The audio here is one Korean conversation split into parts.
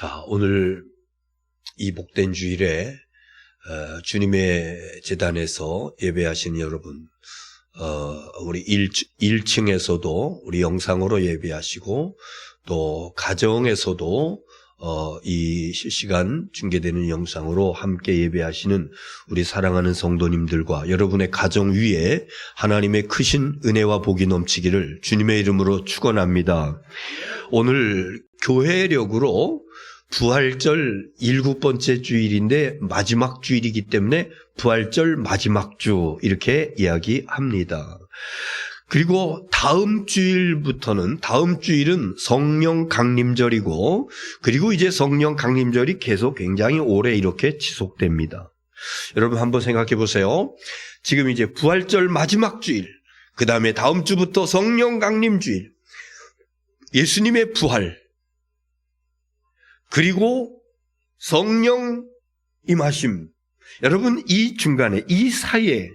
자, 오늘 이 복된 주일에 어, 주님의 재단에서 예배하신 여러분, 어, 우리 1, 1층에서도 우리 영상으로 예배하시고 또 가정에서도 어, 이 실시간 중계되는 영상으로 함께 예배하시는 우리 사랑하는 성도님들과 여러분의 가정 위에 하나님의 크신 은혜와 복이 넘치기를 주님의 이름으로 축원합니다. 오늘 교회력으로 부활절 일곱 번째 주일인데 마지막 주일이기 때문에 부활절 마지막 주 이렇게 이야기합니다. 그리고 다음 주일부터는 다음 주일은 성령 강림절이고 그리고 이제 성령 강림절이 계속 굉장히 오래 이렇게 지속됩니다. 여러분 한번 생각해 보세요. 지금 이제 부활절 마지막 주일, 그 다음에 다음 주부터 성령 강림 주일, 예수님의 부활, 그리고 성령 임하심. 여러분 이 중간에 이 사이에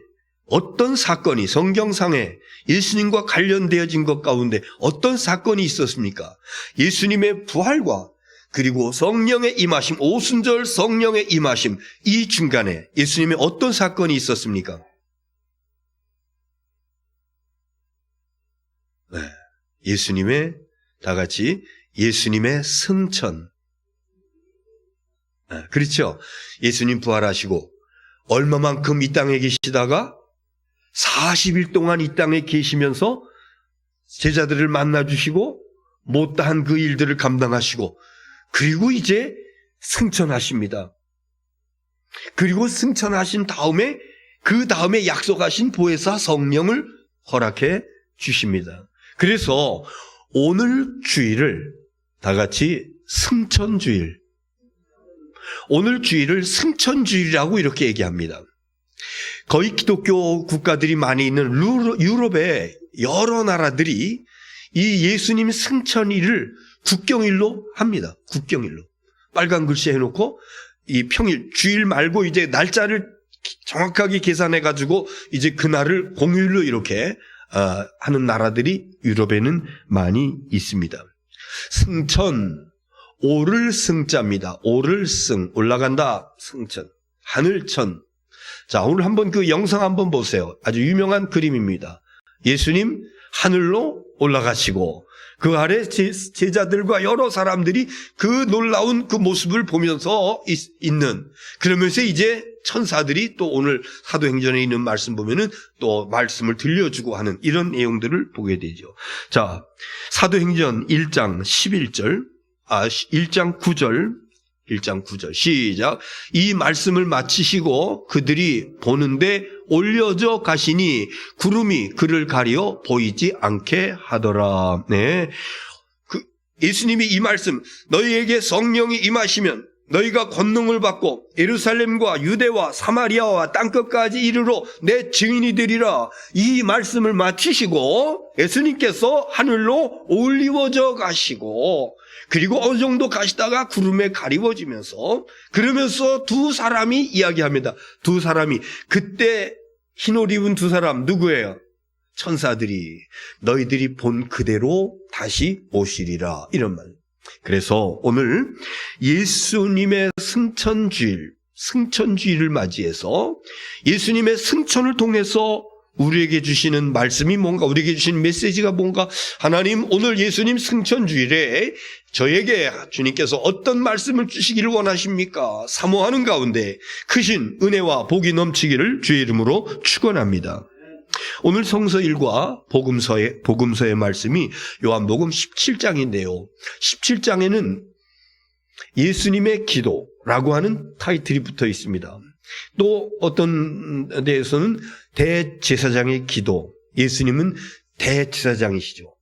어떤 사건이 성경상에 예수님과 관련되어진 것 가운데 어떤 사건이 있었습니까? 예수님의 부활과 그리고 성령의 임하심, 오순절 성령의 임하심, 이 중간에 예수님의 어떤 사건이 있었습니까? 네. 예수님의, 다 같이 예수님의 승천. 네. 그렇죠? 예수님 부활하시고, 얼마만큼 이 땅에 계시다가 40일 동안 이 땅에 계시면서 제자들을 만나주시고 못다한 그 일들을 감당하시고 그리고 이제 승천하십니다. 그리고 승천하신 다음에 그 다음에 약속하신 보혜사 성령을 허락해 주십니다. 그래서 오늘 주일을 다 같이 승천주일, 오늘 주일을 승천주일이라고 이렇게 얘기합니다. 거의 기독교 국가들이 많이 있는 유럽의 여러 나라들이 이 예수님 승천일을 국경일로 합니다. 국경일로. 빨간 글씨 해놓고 이 평일, 주일 말고 이제 날짜를 정확하게 계산해 가지고 이제 그날을 공휴일로 이렇게 어, 하는 나라들이 유럽에는 많이 있습니다. 승천, 오를 승자입니다. 오를 승, 올라간다, 승천. 하늘천, 자, 오늘 한번 그 영상 한번 보세요. 아주 유명한 그림입니다. 예수님 하늘로 올라가시고 그 아래 제자들과 여러 사람들이 그 놀라운 그 모습을 보면서 있는 그러면서 이제 천사들이 또 오늘 사도행전에 있는 말씀 보면은 또 말씀을 들려주고 하는 이런 내용들을 보게 되죠. 자, 사도행전 1장 11절, 아, 1장 9절, 1장 9절 시작 이 말씀을 마치시고 그들이 보는데 올려져 가시니 구름이 그를 가려 보이지 않게 하더라. 네. 그 예수님이 이 말씀 너희에게 성령이 임하시면 너희가 권능을 받고 예루살렘과 유대와 사마리아와 땅끝까지 이르러 내 증인이 되리라. 이 말씀을 마치시고 예수님께서 하늘로 올리워져 가시고 그리고 어느 정도 가시다가 구름에 가리워지면서 그러면서 두 사람이 이야기합니다. 두 사람이 그때 흰옷 입은 두 사람 누구예요? 천사들이 너희들이 본 그대로 다시 오시리라 이런 말. 그래서 오늘 예수님의 승천주일, 승천주일을 맞이해서 예수님의 승천을 통해서 우리에게 주시는 말씀이 뭔가, 우리에게 주시는 메시지가 뭔가, 하나님 오늘 예수님 승천주일에 저에게 주님께서 어떤 말씀을 주시기를 원하십니까? 사모하는 가운데 크신 은혜와 복이 넘치기를 주의 이름으로 축원합니다. 오늘 성서 일과 복음서의 복음서의 말씀이 요한복음 17장인데요. 17장에는 예수님의 기도라고 하는 타이틀이 붙어 있습니다. 또 어떤 데에서는 대제사장의 기도. 예수님은 대제사장이시죠.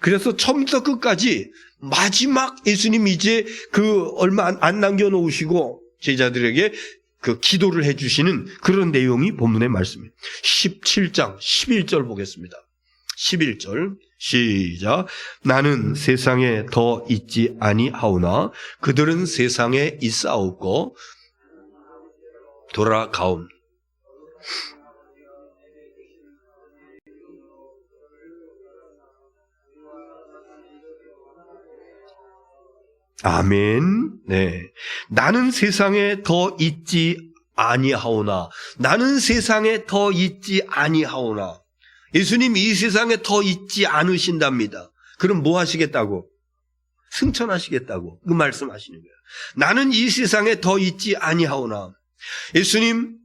그래서 처음부터 끝까지 마지막 예수님 이제 그 얼마 안 남겨놓으시고 제자들에게 그 기도를 해주시는 그런 내용이 본문의 말씀입니다. 17장 11절 보겠습니다. 11절 시작 나는 세상에 더 있지 아니하오나 그들은 세상에 있사옵고 돌아가온 아멘. 네. 나는 세상에 더 있지 아니하오나. 나는 세상에 더 있지 아니하오나. 예수님 이 세상에 더 있지 않으신답니다. 그럼 뭐 하시겠다고? 승천하시겠다고 그 말씀하시는 거예요. 나는 이 세상에 더 있지 아니하오나. 예수님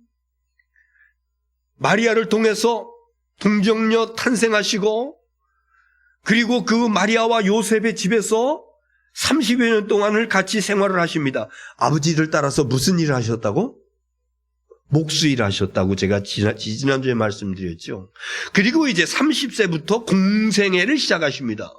마리아를 통해서 동정녀 탄생하시고 그리고 그 마리아와 요셉의 집에서 30여 년 동안을 같이 생활을 하십니다. 아버지를 따라서 무슨 일을 하셨다고? 목수일 하셨다고 제가 지난, 지난주에 말씀드렸죠. 그리고 이제 30세부터 공생애를 시작하십니다.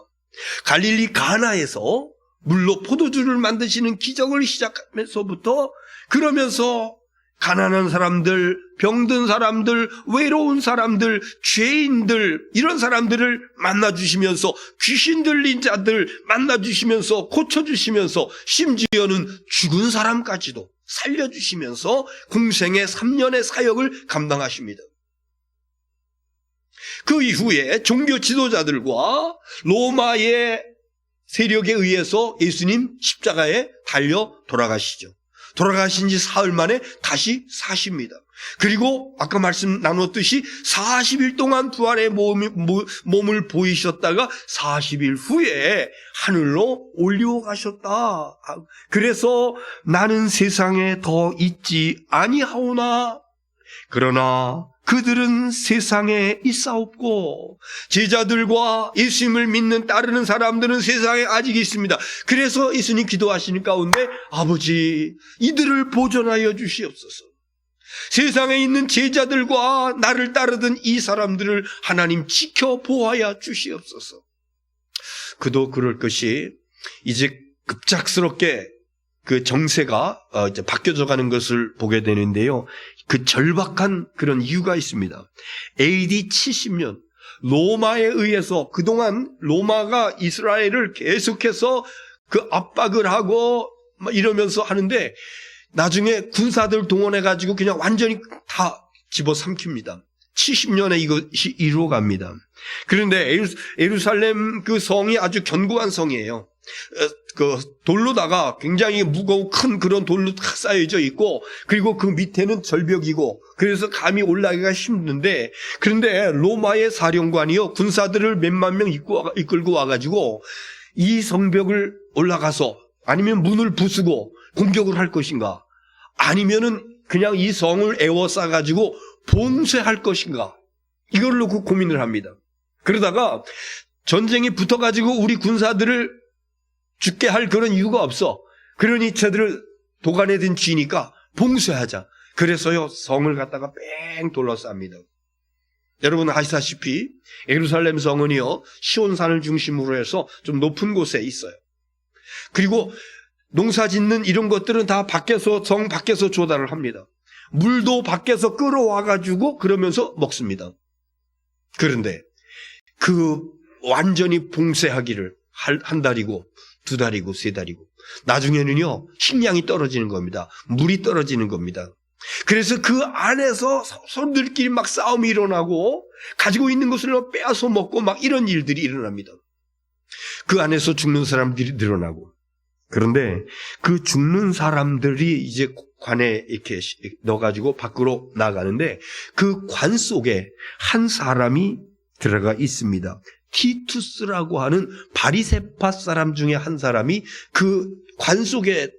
갈릴리 가나에서 물로 포도주를 만드시는 기적을 시작하면서부터 그러면서 가난한 사람들, 병든 사람들, 외로운 사람들, 죄인들, 이런 사람들을 만나주시면서 귀신 들린 자들 만나주시면서 고쳐주시면서 심지어는 죽은 사람까지도 살려주시면서 공생의 3년의 사역을 감당하십니다. 그 이후에 종교 지도자들과 로마의 세력에 의해서 예수님 십자가에 달려 돌아가시죠. 돌아가신 지 사흘 만에 다시 사십니다. 그리고 아까 말씀 나눴듯이 40일 동안 부활의 몸이, 몸을 보이셨다가 40일 후에 하늘로 올리고 가셨다. 그래서 나는 세상에 더 있지 아니하오나 그러나 그들은 세상에 있사옵고 제자들과 예수님을 믿는 따르는 사람들은 세상에 아직 있습니다. 그래서 예수님 기도하시는 가운데 아버지 이들을 보존하여 주시옵소서. 세상에 있는 제자들과 나를 따르던 이 사람들을 하나님 지켜 보아야 주시옵소서. 그도 그럴 것이 이제 급작스럽게 그 정세가 어, 바뀌어져 가는 것을 보게 되는데요. 그 절박한 그런 이유가 있습니다. AD 70년 로마에 의해서 그동안 로마가 이스라엘을 계속해서 그 압박을 하고 막 이러면서 하는데 나중에 군사들 동원해 가지고 그냥 완전히 다 집어삼킵니다. 70년에 이것이 이루어 갑니다. 그런데 에루살렘 그 성이 아주 견고한 성이에요. 그 돌로다가 굉장히 무거운 큰 그런 돌로 탁 쌓여져 있고 그리고 그 밑에는 절벽이고 그래서 감이 올라가기가 힘든데 그런데 로마의 사령관이요 군사들을 몇만 명 이끌고 와가지고 이 성벽을 올라가서 아니면 문을 부수고 공격을 할 것인가 아니면은 그냥 이 성을 에워싸 가지고 봉쇄할 것인가 이걸 놓고 고민을 합니다. 그러다가 전쟁이 붙어가지고 우리 군사들을 죽게 할 그런 이유가 없어. 그러니 저들을 도가내든 쥐니까 봉쇄하자. 그래서요 성을 갖다가 뺑 둘러쌉니다. 여러분 아시다시피 예루살렘 성은요 시온산을 중심으로 해서 좀 높은 곳에 있어요. 그리고 농사 짓는 이런 것들은 다 밖에서 성 밖에서 조달을 합니다. 물도 밖에서 끌어와 가지고 그러면서 먹습니다. 그런데 그 완전히 봉쇄하기를 한 달이고 두 달이고 세 달이고 나중에는요 식량이 떨어지는 겁니다. 물이 떨어지는 겁니다. 그래서 그 안에서 손들끼리 막 싸움이 일어나고 가지고 있는 것을 빼앗아 먹고 막 이런 일들이 일어납니다. 그 안에서 죽는 사람들이 늘어나고 그런데 그 죽는 사람들이 이제 관에 이렇게 넣어가지고 밖으로 나가는데 그 관 속에 한 사람이 들어가 있습니다. 티투스라고 하는 바리세파 사람 중에 한 사람이 그 관 속에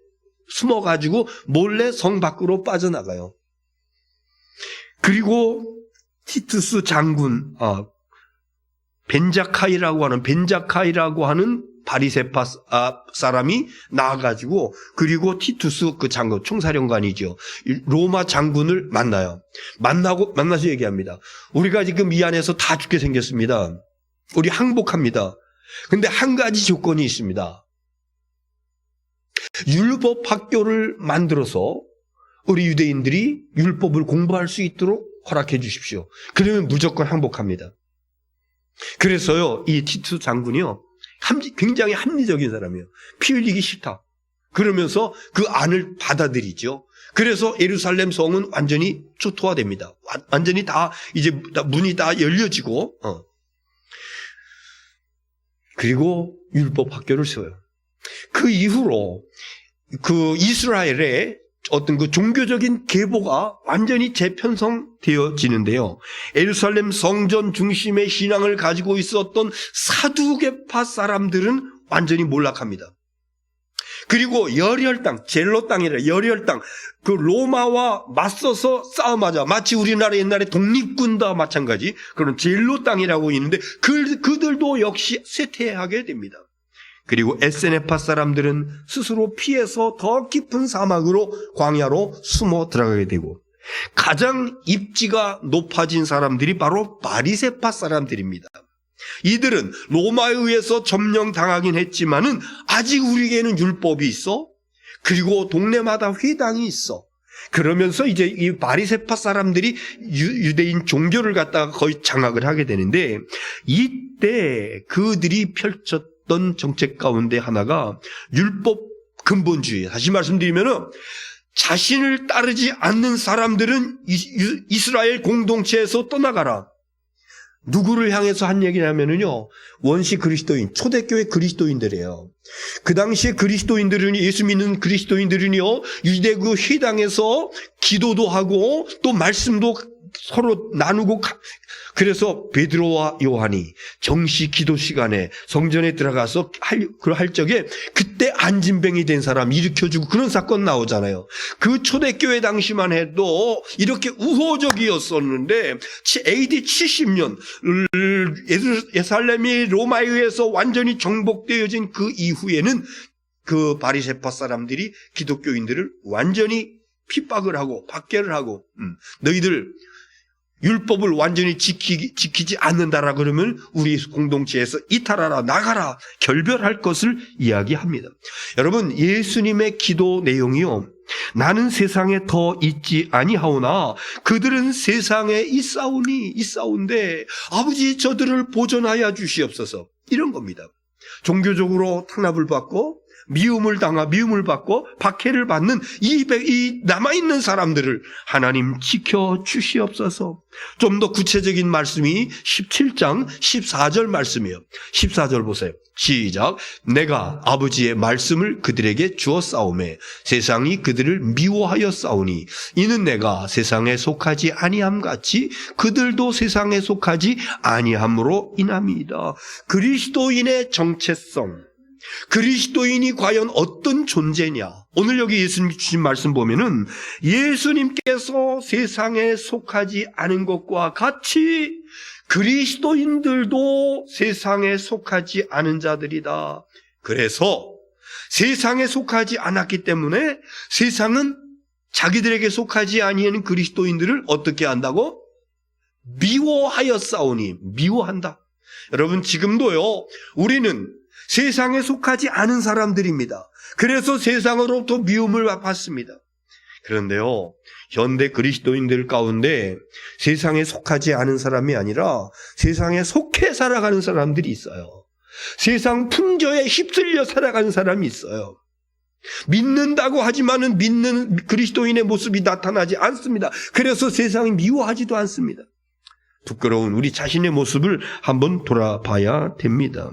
숨어가지고 몰래 성 밖으로 빠져나가요. 그리고 티투스 장군, 아, 벤자카이라고 하는 벤자카이라고 하는 바리세파 아, 사람이 나와가지고 그리고 티투스 그 장군 총사령관이죠 로마 장군을 만나요. 만나고 만나서 얘기합니다. 우리가 지금 이 안에서 다 죽게 생겼습니다. 우리 항복합니다. 근데 한 가지 조건이 있습니다. 율법 학교를 만들어서 우리 유대인들이 율법을 공부할 수 있도록 허락해 주십시오. 그러면 무조건 항복합니다. 그래서요, 이 티투 장군이요, 굉장히 합리적인 사람이에요. 피 흘리기 싫다. 그러면서 그 안을 받아들이죠. 그래서 예루살렘 성은 완전히 초토화됩니다. 완전히 다 이제 문이 다 열려지고 어. 그리고 율법 학교를 세워요. 그 이후로 그 이스라엘의 어떤 그 종교적인 계보가 완전히 재편성되어지는데요. 에루살렘 성전 중심의 신앙을 가지고 있었던 사두개파 사람들은 완전히 몰락합니다. 그리고 열혈 땅, 젤로 땅이라 열혈 땅, 그 로마와 맞서서 싸움하자. 마치 우리나라 옛날에 독립군과 마찬가지 그런 젤로 땅이라고 있는데 그, 그들도 역시 쇠퇴하게 됩니다. 그리고 에세네파 사람들은 스스로 피해서 더 깊은 사막으로 광야로 숨어 들어가게 되고 가장 입지가 높아진 사람들이 바로 바리세파 사람들입니다. 이들은 로마에 의해서 점령당하긴 했지만은 아직 우리에게는 율법이 있어. 그리고 동네마다 회당이 있어. 그러면서 이제 이 바리세파 사람들이 유, 대인 종교를 갖다가 거의 장악을 하게 되는데 이때 그들이 펼쳤던 정책 가운데 하나가 율법 근본주의. 다시 말씀드리면은 자신을 따르지 않는 사람들은 이- 이스라엘 공동체에서 떠나가라. 누구를 향해서 한 얘기냐면은요, 원시 그리스도인, 초대교회 그리스도인들이에요. 그 당시에 그리스도인들은, 예수 믿는 그리스도인들은요, 유대교 회당에서 기도도 하고, 또 말씀도 서로 나누고, 가- 그래서 베드로와 요한이 정시 기도 시간에 성전에 들어가서 할, 그할 적에 그때 안진뱅이 된 사람 일으켜주고 그런 사건 나오잖아요. 그 초대교회 당시만 해도 이렇게 우호적이었었는데 AD 70년 예살렘이 로마에 의해서 완전히 정복되어진 그 이후에는 그 바리세파 사람들이 기독교인들을 완전히 핍박을 하고 박해를 하고 음, 너희들 율법을 완전히 지키기, 지키지 않는다라 그러면 우리 공동체에서 이탈하라 나가라 결별할 것을 이야기합니다. 여러분 예수님의 기도 내용이요. 나는 세상에 더 있지 아니하오나 그들은 세상에 있사오니 있사온데 아버지 저들을 보존하여 주시옵소서 이런 겁니다. 종교적으로 탄압을 받고 미움을 당하 미움을 받고 박해를 받는 이, 배- 이 남아 있는 사람들을 하나님 지켜 주시옵소서. 좀 더 구체적인 말씀이 17장 14절 말씀이에요. 14절 보세요. 시작. 내가 아버지의 말씀을 그들에게 주어 싸움에 세상이 그들을 미워하여 싸우니 이는 내가 세상에 속하지 아니함 같이 그들도 세상에 속하지 아니함으로 인함이다. 그리스도인의 정체성. 그리스도인이 과연 어떤 존재냐? 오늘 여기 예수님 주신 말씀 보면은 예수님께서 세상에 속하지 않은 것과 같이 그리스도인들도 세상에 속하지 않은 자들이다. 그래서 세상에 속하지 않았기 때문에 세상은 자기들에게 속하지 아니하는 그리스도인들을 어떻게 한다고? 미워하여 싸우니 미워한다. 여러분 지금도요. 우리는 세상에 속하지 않은 사람들입니다. 그래서 세상으로부터 미움을 받습니다. 그런데요, 현대 그리스도인들 가운데 세상에 속하지 않은 사람이 아니라 세상에 속해 살아가는 사람들이 있어요. 세상 풍조에 휩쓸려 살아가는 사람이 있어요. 믿는다고 하지만은 믿는 그리스도인의 모습이 나타나지 않습니다. 그래서 세상이 미워하지도 않습니다. 부끄러운 우리 자신의 모습을 한번 돌아봐야 됩니다.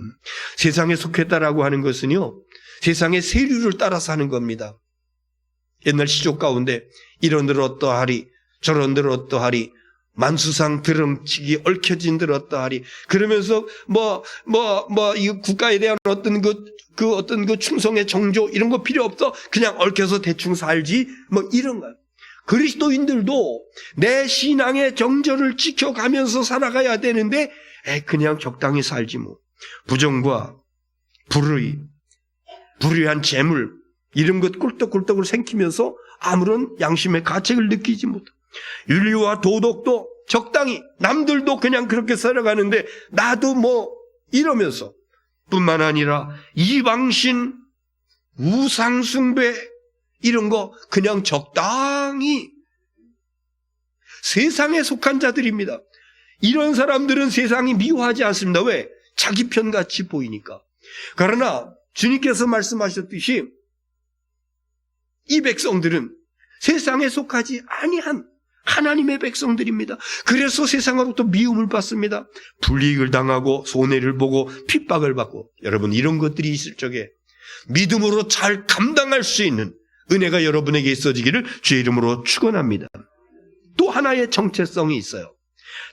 세상에 속했다라고 하는 것은요, 세상의 세류를 따라 사는 겁니다. 옛날 시족 가운데 이런들 어떠하리, 저런들 어떠하리, 만수상 드럼치기 얽혀진 들 어떠하리, 그러면서 뭐, 뭐, 뭐, 이 국가에 대한 어떤 그, 그 어떤 그 충성의 정조 이런 거 필요 없어. 그냥 얽혀서 대충 살지. 뭐 이런 거. 그리스도인들도 내 신앙의 정절을 지켜가면서 살아가야 되는데, 에, 그냥 적당히 살지 뭐. 부정과 불의, 불의한 재물, 이런 것 꿀떡꿀떡을 생기면서 아무런 양심의 가책을 느끼지 못해. 윤리와 도덕도 적당히, 남들도 그냥 그렇게 살아가는데, 나도 뭐, 이러면서, 뿐만 아니라, 이방신, 우상숭배, 이런 거 그냥 적당히 세상에 속한 자들입니다. 이런 사람들은 세상이 미워하지 않습니다. 왜? 자기 편같이 보이니까. 그러나 주님께서 말씀하셨듯이 이 백성들은 세상에 속하지 아니한 하나님의 백성들입니다. 그래서 세상으로부터 미움을 받습니다. 불이익을 당하고 손해를 보고 핍박을 받고 여러분 이런 것들이 있을 적에 믿음으로 잘 감당할 수 있는 은혜가 여러분에게 있어지기를 주의 이름으로 축원합니다. 또 하나의 정체성이 있어요.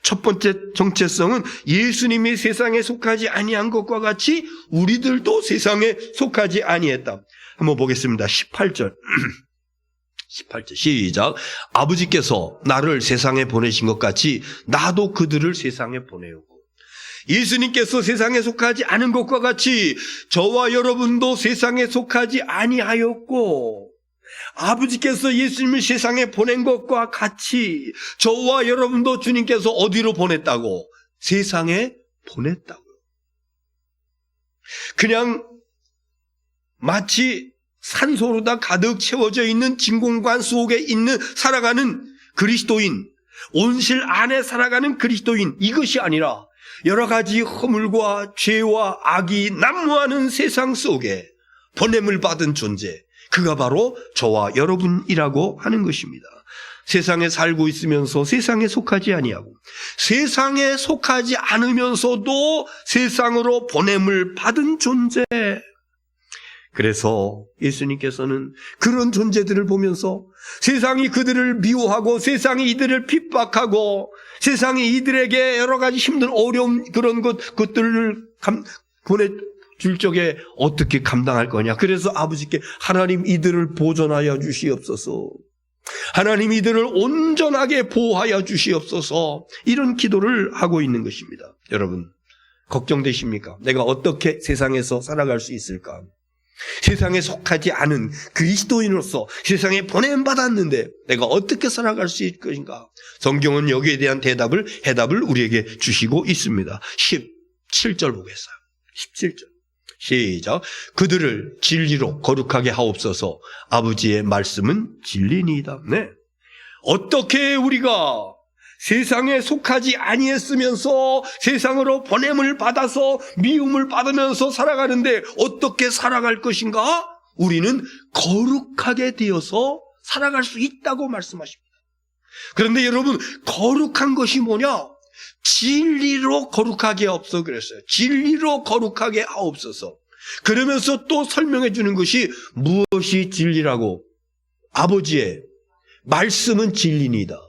첫 번째 정체성은 예수님이 세상에 속하지 아니한 것과 같이 우리들도 세상에 속하지 아니했다. 한번 보겠습니다. 18절. 18절 시작. 아버지께서 나를 세상에 보내신 것 같이 나도 그들을 세상에 보내오고 예수님께서 세상에 속하지 않은 것과 같이 저와 여러분도 세상에 속하지 아니하였고 아버지께서 예수님을 세상에 보낸 것과 같이 저와 여러분도 주님께서 어디로 보냈다고? 세상에 보냈다고요. 그냥 마치 산소로다 가득 채워져 있는 진공관 속에 있는 살아가는 그리스도인, 온실 안에 살아가는 그리스도인 이것이 아니라 여러 가지 허물과 죄와 악이 난무하는 세상 속에 보냄을 받은 존재, 그가 바로 저와 여러분이라고 하는 것입니다. 세상에 살고 있으면서 세상에 속하지 아니하고 세상에 속하지 않으면서도 세상으로 보냄을 받은 존재. 그래서 예수님께서는 그런 존재들을 보면서 세상이 그들을 미워하고 세상이 이들을 핍박하고 세상이 이들에게 여러 가지 힘든 어려움 그런 것 것들을 감, 보내 줄 적에 어떻게 감당할 거냐. 그래서 아버지께 하나님 이들을 보존하여 주시옵소서. 하나님 이들을 온전하게 보호하여 주시옵소서. 이런 기도를 하고 있는 것입니다. 여러분, 걱정되십니까? 내가 어떻게 세상에서 살아갈 수 있을까? 세상에 속하지 않은 그리스도인으로서 세상에 보냄받았는데 내가 어떻게 살아갈 수 있을 것인가? 성경은 여기에 대한 대답을, 해답을 우리에게 주시고 있습니다. 17절 보겠어요. 17절. 시작. 그들을 진리로 거룩하게 하옵소서 아버지의 말씀은 진리니이다. 네. 어떻게 우리가 세상에 속하지 아니했으면서 세상으로 보냄을 받아서 미움을 받으면서 살아가는데 어떻게 살아갈 것인가? 우리는 거룩하게 되어서 살아갈 수 있다고 말씀하십니다. 그런데 여러분, 거룩한 것이 뭐냐? 진리로 거룩하게 없어 그랬어요. 진리로 거룩하게 하옵소서. 그러면서 또 설명해 주는 것이 무엇이 진리라고? 아버지의 말씀은 진리니다.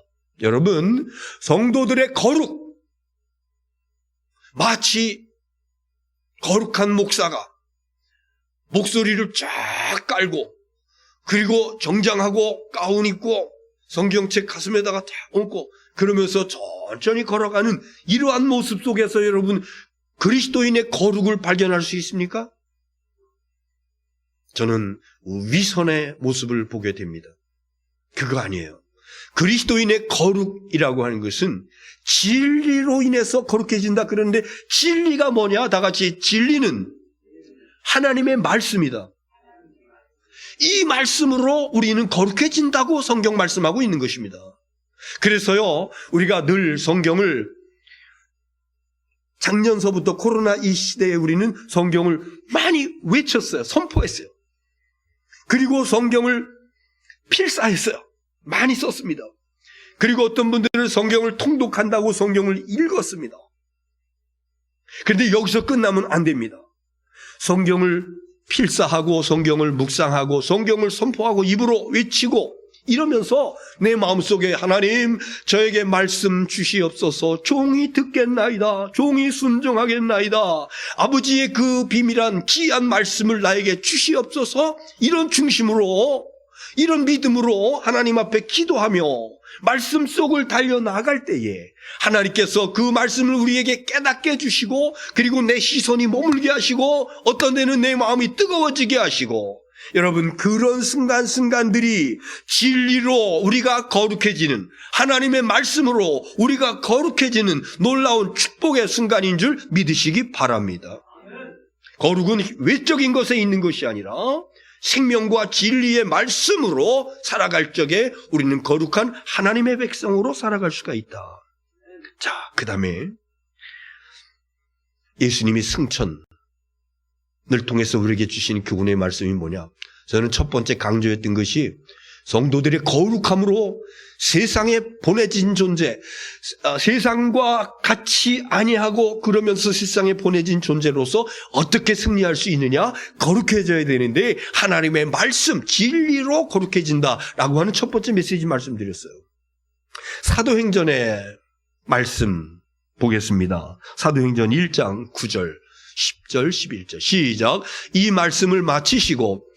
여러분, 성도들의 거룩. 마치 거룩한 목사가 목소리를 쫙 깔고 그리고 정장하고 가운 입고 성경책 가슴에다가 딱 얹고 그러면서 천천히 걸어가는 이러한 모습 속에서 여러분 그리스도인의 거룩을 발견할 수 있습니까? 저는 위선의 모습을 보게 됩니다. 그거 아니에요. 그리스도인의 거룩이라고 하는 것은 진리로 인해서 거룩해진다 그러는데 진리가 뭐냐? 다 같이 진리는 하나님의 말씀이다. 이 말씀으로 우리는 거룩해진다고 성경 말씀하고 있는 것입니다. 그래서요, 우리가 늘 성경을 작년서부터 코로나 이 시대에 우리는 성경을 많이 외쳤어요. 선포했어요. 그리고 성경을 필사했어요. 많이 썼습니다. 그리고 어떤 분들은 성경을 통독한다고 성경을 읽었습니다. 그런데 여기서 끝나면 안 됩니다. 성경을 필사하고 성경을 묵상하고 성경을 선포하고 입으로 외치고 이러면서 내 마음속에 하나님 저에게 말씀 주시옵소서. 종이 듣겠나이다. 종이 순종하겠나이다. 아버지의 그 비밀한 귀한 말씀을 나에게 주시옵소서. 이런 중심으로 이런 믿음으로 하나님 앞에 기도하며 말씀 속을 달려나갈 때에 하나님께서 그 말씀을 우리에게 깨닫게 해주시고 그리고 내 시선이 머물게 하시고 어떤 데는 내 마음이 뜨거워지게 하시고 여러분 그런 순간순간들이 진리로 우리가 거룩해지는 하나님의 말씀으로 우리가 거룩해지는 놀라운 축복의 순간인 줄 믿으시기 바랍니다. 거룩은 외적인 것에 있는 것이 아니라 생명과 진리의 말씀으로 살아갈 적에 우리는 거룩한 하나님의 백성으로 살아갈 수가 있다. 자, 그 다음에 예수님이 승천 을 통해서 우리에게 주신 교훈의 말씀이 뭐냐? 저는 첫 번째 강조했던 것이 성도들의 거룩함으로 세상에 보내진 존재, 아, 세상과 같이 아니하고 그러면서 세상에 보내진 존재로서 어떻게 승리할 수 있느냐? 거룩해져야 되는데 하나님의 말씀, 진리로 거룩해진다라고 하는 첫 번째 메시지 말씀드렸어요. 사도행전의 말씀 보겠습니다. 사도행전 1장 9절, 10절, 11절. 시작. 이 말씀을 마치시고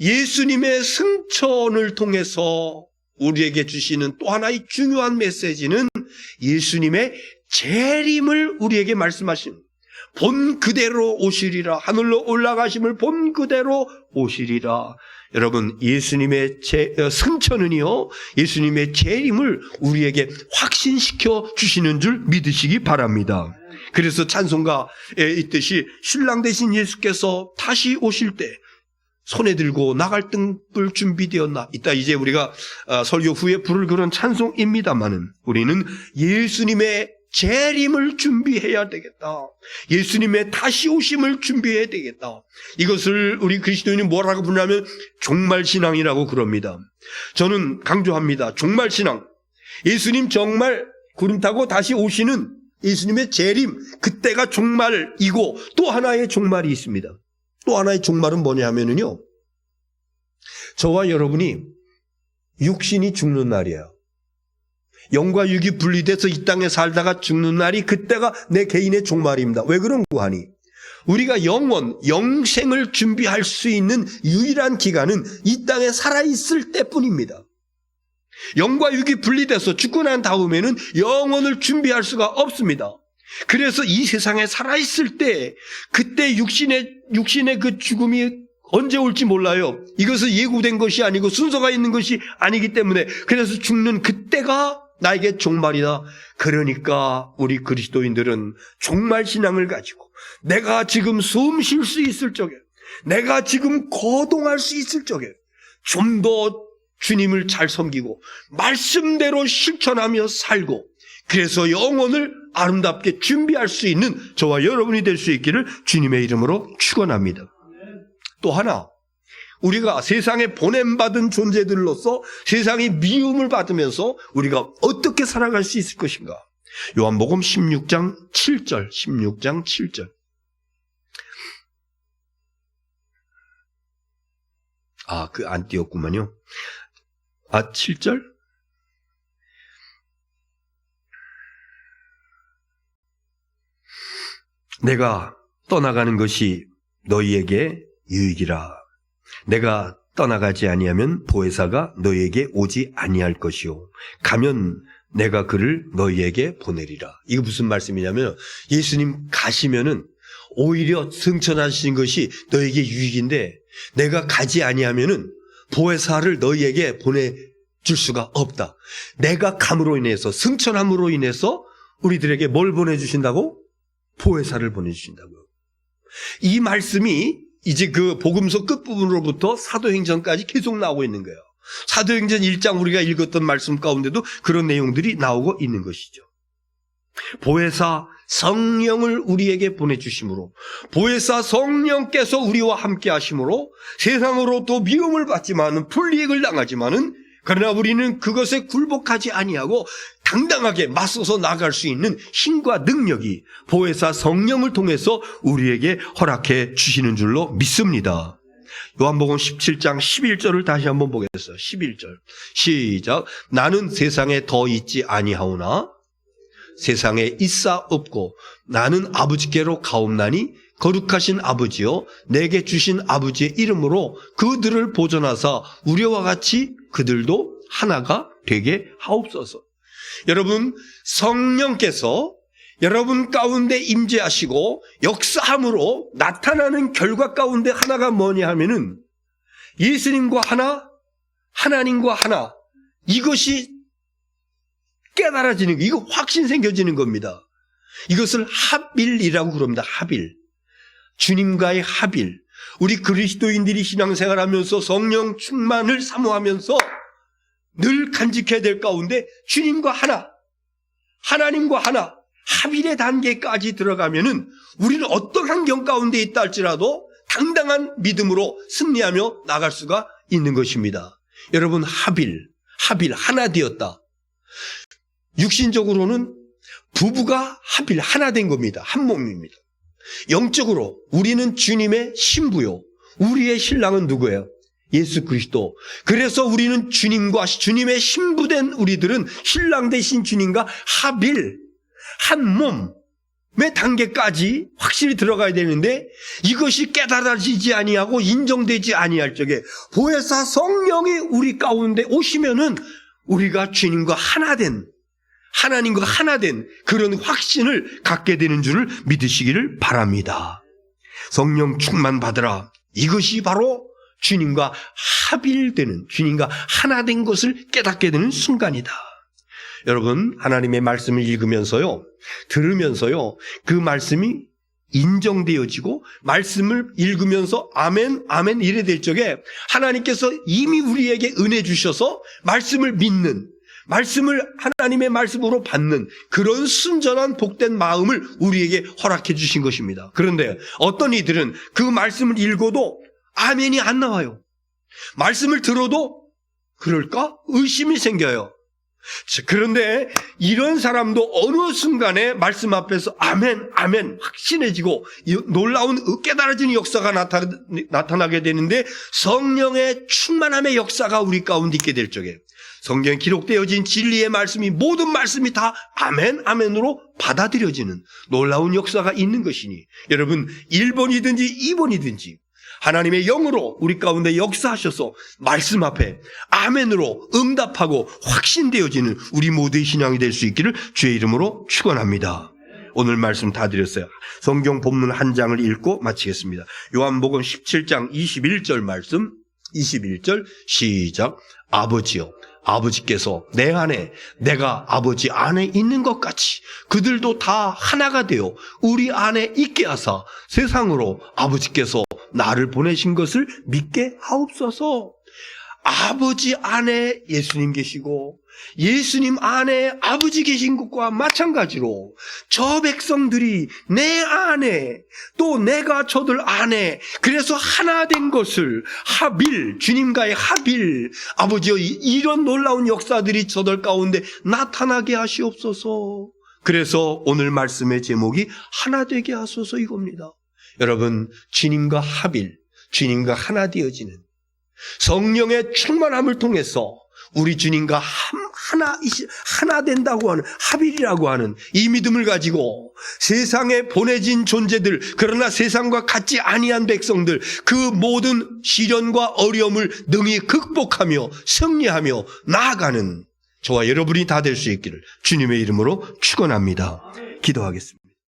예수님의 승천을 통해서 우리에게 주시는 또 하나의 중요한 메시지는 예수님의 재림을 우리에게 말씀하신 본 그대로 오시리라. 하늘로 올라가심을 본 그대로 오시리라. 여러분 예수님의 재, 어, 승천은요 예수님의 재림을 우리에게 확신시켜 주시는 줄 믿으시기 바랍니다. 그래서 찬송가에 있듯이 신랑 되신 예수께서 다시 오실 때 손에 들고 나갈 등불 준비되었나? 이따 이제 우리가 어, 설교 후에 부를 그런 찬송입니다만은 우리는 예수님의 재림을 준비해야 되겠다. 예수님의 다시 오심을 준비해야 되겠다. 이것을 우리 그리스도인이 뭐라고 부르냐면 종말신앙이라고 그럽니다. 저는 강조합니다. 종말신앙. 예수님 정말 구름 타고 다시 오시는 예수님의 재림, 그때가 종말이고 또 하나의 종말이 있습니다. 또 하나의 종말은 뭐냐 하면은요. 저와 여러분이 육신이 죽는 날이에요. 영과 육이 분리돼서 이 땅에 살다가 죽는 날이 그때가 내 개인의 종말입니다. 왜 그런고 하니? 우리가 영원, 영생을 준비할 수 있는 유일한 기간은 이 땅에 살아있을 때뿐입니다. 영과 육이 분리돼서 죽고 난 다음에는 영원을 준비할 수가 없습니다. 그래서 이 세상에 살아있을 때, 그때 육신의, 육신의 그 죽음이 언제 올지 몰라요. 이것은 예고된 것이 아니고 순서가 있는 것이 아니기 때문에, 그래서 죽는 그때가 나에게 종말이다. 그러니까 우리 그리스도인들은 종말 신앙을 가지고, 내가 지금 숨 쉴 수 있을 적에, 내가 지금 거동할 수 있을 적에, 좀 더 주님을 잘 섬기고, 말씀대로 실천하며 살고, 그래서 영혼을 아름답게 준비할 수 있는 저와 여러분이 될 수 있기를 주님의 이름으로 축원합니다. 또 하나 우리가 세상에 보냄받은 존재들로서 세상이 미움을 받으면서 우리가 어떻게 살아갈 수 있을 것인가? 요한복음 16장 7절, 16장 7절. 아, 그 안 띄었구만요. 아, 7절? 내가 떠나가는 것이 너희에게 유익이라. 내가 떠나가지 아니하면 보혜사가 너희에게 오지 아니할 것이요. 가면 내가 그를 너희에게 보내리라. 이거 무슨 말씀이냐면 예수님 가시면은 오히려 승천하신 것이 너에게 유익인데 내가 가지 아니하면은 보혜사를 너희에게 보내 줄 수가 없다. 내가 감으로 인해서 승천함으로 인해서 우리들에게 뭘 보내 주신다고? 보혜사를 보내주신다고요. 이 말씀이 이제 그 복음서 끝부분으로부터 사도행전까지 계속 나오고 있는 거예요. 사도행전 1장 우리가 읽었던 말씀 가운데도 그런 내용들이 나오고 있는 것이죠. 보혜사 성령을 우리에게 보내주심으로 보혜사 성령께서 우리와 함께 하심으로 세상으로도 미움을 받지만은 불이익을 당하지만은 그러나 우리는 그것에 굴복하지 아니하고 당당하게 맞서서 나갈 수 있는 힘과 능력이 보혜사 성령을 통해서 우리에게 허락해 주시는 줄로 믿습니다. 요한복음 17장 11절을 다시 한번 보겠어요. 11절. 시작. 나는 세상에 더 있지 아니하오나 세상에 있사 없고 나는 아버지께로 가옵나니 거룩하신 아버지요 내게 주신 아버지의 이름으로 그들을 보존하사 우리와 같이 그들도 하나가 되게 하옵소서. 여러분 성령께서 여러분 가운데 임재하시고 역사함으로 나타나는 결과 가운데 하나가 뭐냐 하면은 예수님과 하나, 하나님과 하나, 이것이 깨달아지는 거, 이거 확신 생겨지는 겁니다. 이것을 합일이라고 그럽니다. 합일. 주님과의 합일. 우리 그리스도인들이 신앙생활하면서 성령 충만을 사모하면서 늘 간직해야 될 가운데 주님과 하나, 하나님과 하나, 합일의 단계까지 들어가면은 우리는 어떤 환경 가운데 있다 할지라도 당당한 믿음으로 승리하며 나갈 수가 있는 것입니다. 여러분, 합일, 합일, 하나 되었다. 육신적으로는 부부가 합일, 하나 된 겁니다. 한 몸입니다. 영적으로 우리는 주님의 신부요. 우리의 신랑은 누구예요? 예수 그리스도. 그래서 우리는 주님과 주님의 신부된 우리들은 신랑 대신 주님과 합일, 한 몸의 단계까지 확실히 들어가야 되는데 이것이 깨달아지지 아니하고 인정되지 아니할 적에 보혜사 성령이 우리 가운데 오시면은 우리가 주님과 하나 된 하나님과 하나 된 그런 확신을 갖게 되는 줄을 믿으시기를 바랍니다. 성령 충만 받으라. 이것이 바로 주님과 합일되는 주님과 하나 된 것을 깨닫게 되는 순간이다. 여러분 하나님의 말씀을 읽으면서요 들으면서요 그 말씀이 인정되어지고 말씀을 읽으면서 아멘 아멘 이래 될 적에 하나님께서 이미 우리에게 은혜 주셔서 말씀을 믿는 말씀을 하나님의 말씀으로 받는 그런 순전한 복된 마음을 우리에게 허락해 주신 것입니다. 그런데 어떤 이들은 그 말씀을 읽어도 아멘이 안 나와요. 말씀을 들어도 그럴까? 의심이 생겨요. 자, 그런데 이런 사람도 어느 순간에 말씀 앞에서 아멘, 아멘 확신해지고 이 놀라운 깨달아지는 역사가 나타, 나타나게 되는데 성령의 충만함의 역사가 우리 가운데 있게 될 적에 성경에 기록되어진 진리의 말씀이 모든 말씀이 다 아멘, 아멘으로 받아들여지는 놀라운 역사가 있는 것이니 여러분 1번이든지 2번이든지 하나님의 영으로 우리 가운데 역사하셔서 말씀 앞에 아멘으로 응답하고 확신되어지는 우리 모두의 신앙이 될 수 있기를 주의 이름으로 축원합니다. 오늘 말씀 다 드렸어요. 성경 본문 한 장을 읽고 마치겠습니다. 요한복음 17장 21절 말씀 21절 시작 아버지여 아버지께서 내 안에 내가 아버지 안에 있는 것 같이 그들도 다 하나가 되어 우리 안에 있게 하사 세상으로 아버지께서 나를 보내신 것을 믿게 하옵소서. 아버지 안에 예수님 계시고 예수님 안에 아버지 계신 것과 마찬가지로 저 백성들이 내 안에 또 내가 저들 안에 그래서 하나 된 것을 합일 주님과의 합일 아버지여 이- 이런 놀라운 역사들이 저들 가운데 나타나게 하시옵소서. 그래서 오늘 말씀의 제목이 하나 되게 하소서 이겁니다. 여러분 주님과 합일 주님과 하나 되어지는 성령의 충만함을 통해서 우리 주님과 한- 하나, 하나 된다고 하는, 합일이라고 하는 이 믿음을 가지고 세상에 보내진 존재들, 그러나 세상과 같지 아니한 백성들, 그 모든 시련과 어려움을 능히 극복하며 승리하며 나아가는 저와 여러분이 다 될 수 있기를 주님의 이름으로 축원합니다. 기도하겠습니다.